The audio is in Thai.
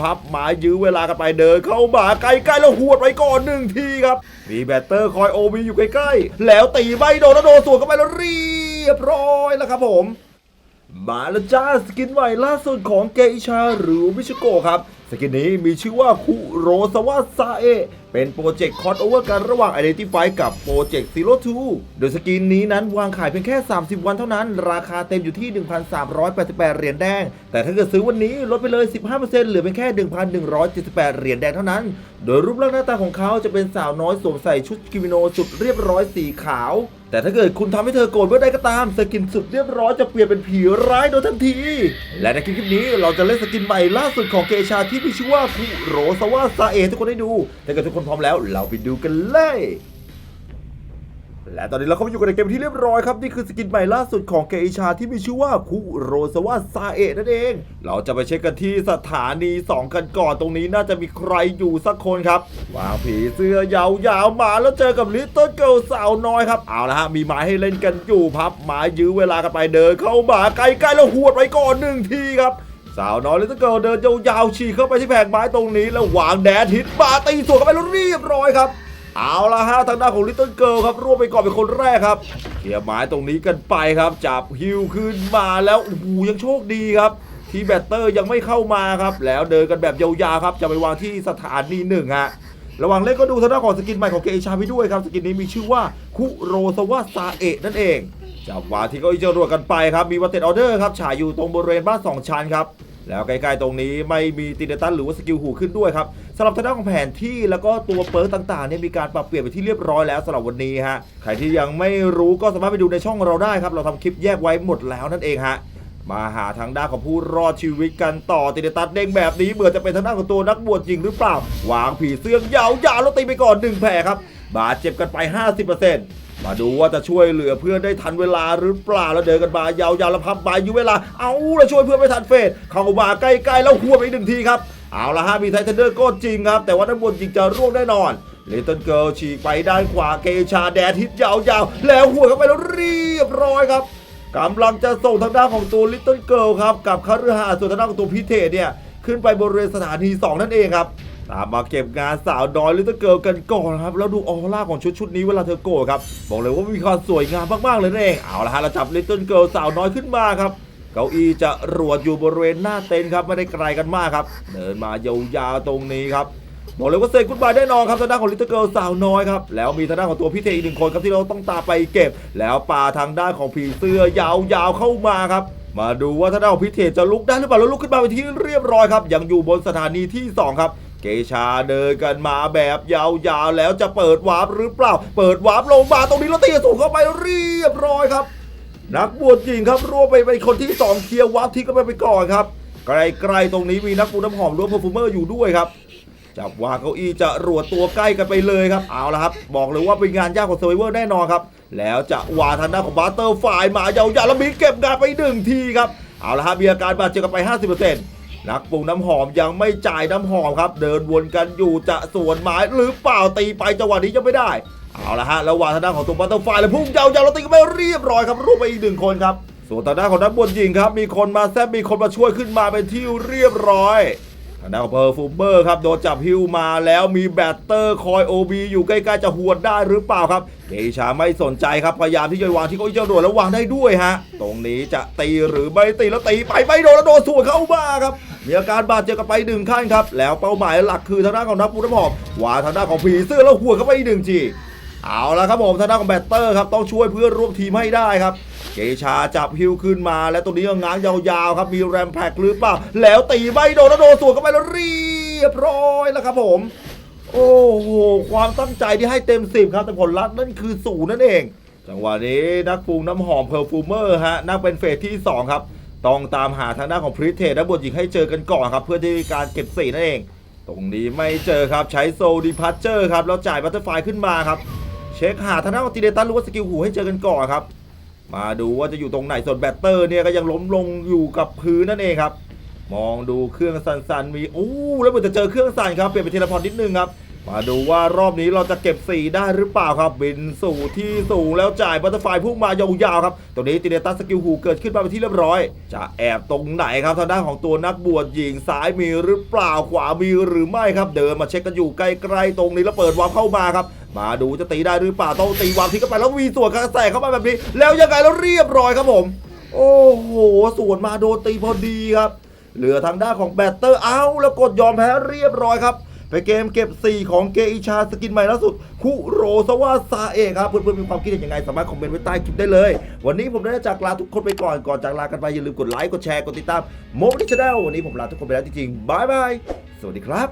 พับหม้ยื้อเวลากันไปเดินเข้ามาใกล้ๆแล้วหวดไว้ก่อนหนึ่งทีครับ มีแบตเตอร์คอยโอวีอยู่ใกล้ๆ แล้วตีไม่โดนแล้วโดนสวนเข้าไปแล้วเรียบร้อยแล้วครับผมมาแล้วจ้าสกินใหม่ล่าสุดของเกอิชาหรือมิชโกครับ สกินนี้มีชื่อว่าคุโรซาวะซาเอะเป็นโปรเจกต์คอร์ดโอเวอร์กันระหว่าง Identify กับโปรเจกต์ Zero Two โดยสกินนี้นั้นวางขายเพียงแค่ 30 วันเท่านั้น ราคาเต็มอยู่ที่ 1,388 เหรียญแดง แต่ถ้าเกิดซื้อวันนี้ลดไปเลย 15%เหลือเพียงแค่ 1,178 เหรียญแดงเท่านั้น โดยรูปร่างหน้าตาของเขาจะเป็นสาวน้อยสวมใส่ชุดกิโมโนสุดเรียบร้อยสีขาว แต่ถ้าเกิดคุณทำให้เธอโกรธเมื่อใดก็ตาม สกินสุดเรียบร้อยจะเปลี่ยนเป็นผีร้ายโดยทันที และในคลิปนี้เราจะเล่นสกินใหม่ล่าสุดของเกชาที่มีชื่อว่าคุโรสวะซาเอะทุกคนได้ดูถ้าเกิดทุกคนพร้อมแล้ว เราไปดูกันเลย และตอนนี้เราเข้ามาอยู่กันในเกมที่เรียบร้อยครับ นี่คือสกินใหม่ล่าสุดของเกอิชาที่มีชื่อว่าคุโรสวะซาเอะนั่นเอง เราจะไปเช็คกันที่สถานี 2 กันก่อนตรงนี้น่าจะมีใครอยู่สักคนครับวางผีเสื้อยาวๆมาแล้วเจอกับลิตเติ้ลเกิลสาวน้อยครับเอาละฮะมีไม้ให้เล่นกันอยู่พับไม้ยื้อเวลากันไปเดินเข้ามาใกล้ๆแล้วหวดไว้ก่อนหนึ่งทีครับ สาวน้อยลิตเติ้ลเกิลเดินยาวๆฉีกเข้าไปที่แผงไม้ตรงนี้ แล้ววางแดดฮิตบาตีสวนเข้าไปแล้วเรียบร้อยครับ เอาละฮะทางด้านของลิตเติ้ลเกิลครับร่วบไปก่อนเป็นคนแรกครับเคลียร์ไม้ตรงนี้กันไปครับจับฮิวขึ้นมาแล้วโอ้โหยังโชคดีครับที่แบตเตอร์ยังไม่เข้ามาครับ แล้วเดินกันแบบยาวๆครับ จะไปวางที่สถานีหนึ่งฮะระหว่างเล่นก็ดูทางด้านของสกินใหม่ของเกอิชาไปด้วยครับ สกินนี้มีชื่อว่าคุโรสวะซาเอะนั่นเองจับวางที่เก็อีจรวดกันไปครับ มีวัตเต็ดออเดอร์ครับฉายอยู่ตรงบริเวณบ้าน 2 ชั้นครับ แล้วใกล้ๆตรงนี้ไม่มีติเดตันหรือว่าสกิลหูขึ้นด้วยครับสำหรับทางด้านของแผนที่แล้วก็ตัวเปิร์กต่างๆเนี่ยมีการปรับเปลี่ยนไปที่เรียบร้อยแล้วสำหรับวันนี้ฮะใครที่ยังไม่รู้ก็สามารถไปดูในช่องเราได้ครับเราทำคลิปแยกไว้หมดแล้วนั่นเองฮะมาหาทางด้านของผู้รอดชีวิตกันต่อติเดตัสเด้งแบบนี้เบื่อจะเป็นทางด้านของตัวนักบวชจริงหรือเปล่า วางผีเสื้อยาวๆแล้วตีไปก่อนหนึ่งแผลครับบาดเจ็บกันไป 50% มาดูว่าจะช่วยเหลือเพื่อนได้ทันเวลาหรือเปล่าแล้วเดินกันมายาวๆแล้วพับบาอยู่เวลา เอาแล้วช่วยเพื่อนไม่ทันเฟสเข้ามาใกล้ๆแล้วหัวไปอีกหนึ่งทีครับเอาละฮะมีไททันเดอร์ก็จริงครับ แต่ว่าด้านบนจริงจะร่วงแน่นอนเลตันเกิลฉีกไปด้านขวาเกชาแดดฮิตยาวๆ แล้วหัวเข้าไปแล้วเรียบร้อยครับกำลังจะส่งทางด้านของตัวลิตเติ้ลเกิลครับ กับคารือหาส่วนทางด้านของตัวพิเทเนี่ย ขึ้นไปบริเวณสถานี 2 นั่นเองครับ ตามมาเก็บงานสาวน้อยลิตเติ้ลเกิลกันก่อนครับ แล้วดูออร่าของชุดชุดนี้เวลาเธอโกรธครับ บอกเลยว่ามีความสวยงามมากๆเลยนั่นเอง เอาละฮะเราจับลิตเติ้ลเกิลสาวน้อยขึ้นมาครับ เก้าอี้จะรวดอยู่บริเวณหน้าเต็นท์ครับไม่ได้ไกลกันมากครับ เดินมายาวๆตรงนี้ครับบอกเลยว่าเซกุดบายแน่นอนครับทางด้านของลิตเติ้ลเกิลสาวน้อยครับ แล้วมีทางด้านของตัวพี่เทอีกหนึ่งคนครับที่เราต้องตาไปเก็บ แล้วปาทางด้านของผีเสื้อยาวๆเข้ามาครับ มาดูว่าทางด้านของพี่เทจะลุกได้หรือเปล่าแล้วลุกขึ้นมาเป็นที่เรียบร้อยครับยังอยู่บนสถานีที่ 2 ครับ เกชาเดินกันมาแบบยาวๆแล้วจะเปิดวาร์ปหรือเปล่า เปิดวาร์ปลงมาตรงนี้แล้วตีสูงเข้าไปเรียบร้อยครับ นักบวชหญิงครับรวบไปเป็นคนที่ 2เคลียร์วับที่ก็ไปไปก่อนครับใกลๆตรงนี้มีนักปูน้ำหอมรวมเพอร์ฟูเมอร์อยู่ด้วยครับจับวางเก้าอี้จะรวดตัวใกล้กันไปเลยครับเอาละครับ บอกเลยว่าเป็นงานยากของเซอร์ไวเวอร์แน่นอนครับ แล้วจะวางทางด้านของบาร์เตอร์ฝ่ายมายาวๆแล้วมีเก็บงานไปหนึ่งทีครับเอาละครับมีอาการบาดเจ็บกันไป 50% นักปรุงน้ำหอมยังไม่จ่ายน้ำหอมครับ เดินวนกันอยู่จะสวนไม้หรือเปล่าตีไปจังหวะนี้ยังไม่ได้ เอาละฮะระหว่างทางด้านของตัวบัตเตอร์ไฟแล้วพุ่งยาวๆแล้วตีกันไปเรียบร้อยครับรูปไปอีกหนึ่งคนครับส่วนทางด้านของนักบวชหญิงครับมีคนมาแซบมีคนมาช่วยขึ้นมาเป็นที่เรียบร้อย ทางด้านของเพอร์ฟูเมอร์ครับโดนจับฮิวมาแล้วมีแบตเตอร์คอยโอบีอยู่ใกล้ๆจะหวดได้หรือเปล่าครับเกชาไม่สนใจครับพยายามที่จะวางที่เก้าอี้จ้าโดดแล้ววางได้ด้วยฮะ ตรงนี้จะตีหรือไม่ตีแล้วตีไปไม่โดนแล้วโดนสวนเข้ามาครับมีอาการบาดเจ็บกันไปหนึ่งขั้นครับ แล้วเป้าหมายหลักคือทางด้านของนักปูน้ำหอมวางทางด้านของผีเสื้อแล้วหัวดเข้าไปอีกหนึ่งทีเอาละครับผมทางด้านของแบตเตอร์ครับต้องช่วยเพื่อนร่วมทีมให้ได้ครับ เกชาจับฮิวขึ้นมา และตรงนี้ก็ง้างยาวๆครับ มีแรมแพ็กหรือเปล่า แล้วตีไม่โดนแล้วโดนสวนเข้าไปแล้วเรียบร้อยแล้วครับผม โอ้โห ความตั้งใจที่ให้เต็มสิบครับ แต่ผลลัพธ์นั่นคือศูนย์นั่นเอง จังหวะนี้นักปรุงน้ำหอมเพอร์ฟูเมอร์ฮะนั่งเป็นเฟสที่ 2 ครับ ต้องตามหาทางด้านของพริเทสและบทหญิงให้เจอกันก่อนครับ เพื่อที่การเก็บสีนั่นเอง ตรงนี้ไม่เจอครับใช้โซดีพัชเจอร์ครับแล้วจ่ายบัตเตอร์ไฟขึ้นมาครับเช็คหาทางด้านของตีเดตันรือว่าสกิลหูให้เจอกันก่อนครับ มาดูว่าจะอยู่ตรงไหนส่วนแบตเตอร์เนี่ยก็ยังล้มลงอยู่กับพื้นนั่นเองครับ มองดูเครื่องสั่นๆมีอู้แล้วเหมือนจะเจอเครื่องสั่นครับเปลี่ยนเป็นเทเลพอร์ตนิดนึงครับ มาดูว่ารอบนี้เราจะเก็บ4ได้หรือเปล่าครับ บินสู่ที่สูงแล้วจ่ายบัตเตอร์ไฟพุ่งมายาวๆครับตรงนี้ติเนตัสสกิลหูเกิดขึ้นมาเป็นที่เรียบร้อย จะแอบตรงไหนครับทางด้านของตัวนักบวชหญิงซ้ายมีหรือเปล่าขวามีหรือไม่ครับ เดินมาเช็คกันอยู่ใกล้ๆตรงนี้แล้วเปิดวาร์ปเข้ามาครับ มาดูจะตีได้หรือเปล่าต้องตีวางทิ้งเข้าไปแล้วมีส่วนกระแสเข้ามาแบบนี้ แล้วยังไงแล้วเรียบร้อยครับผม โอ้โหส่วนมาโดนตีพอดีครับ เหลือทางด้านของแบตเตอร์เอาแล้วกดยอมแพ้เรียบร้อยครับไปเกมเก็บ 4 ของเกอิชาสกินใหม่ล่าสุด คุโรสวาซาเอะครับ เพื่อนๆ มีความคิดเห็นยังไง สามารถคอมเมนต์ไว้ใต้คลิปได้เลย วันนี้ผมได้จากลาทุกคนไปก่อน ก่อนจากลากันไป อย่าลืมกดไลค์ กดแชร์ กดติดตามโมดิชแนลวันนี้ผมลาทุกคนไปแล้วจริงๆบายบาย สวัสดีครับ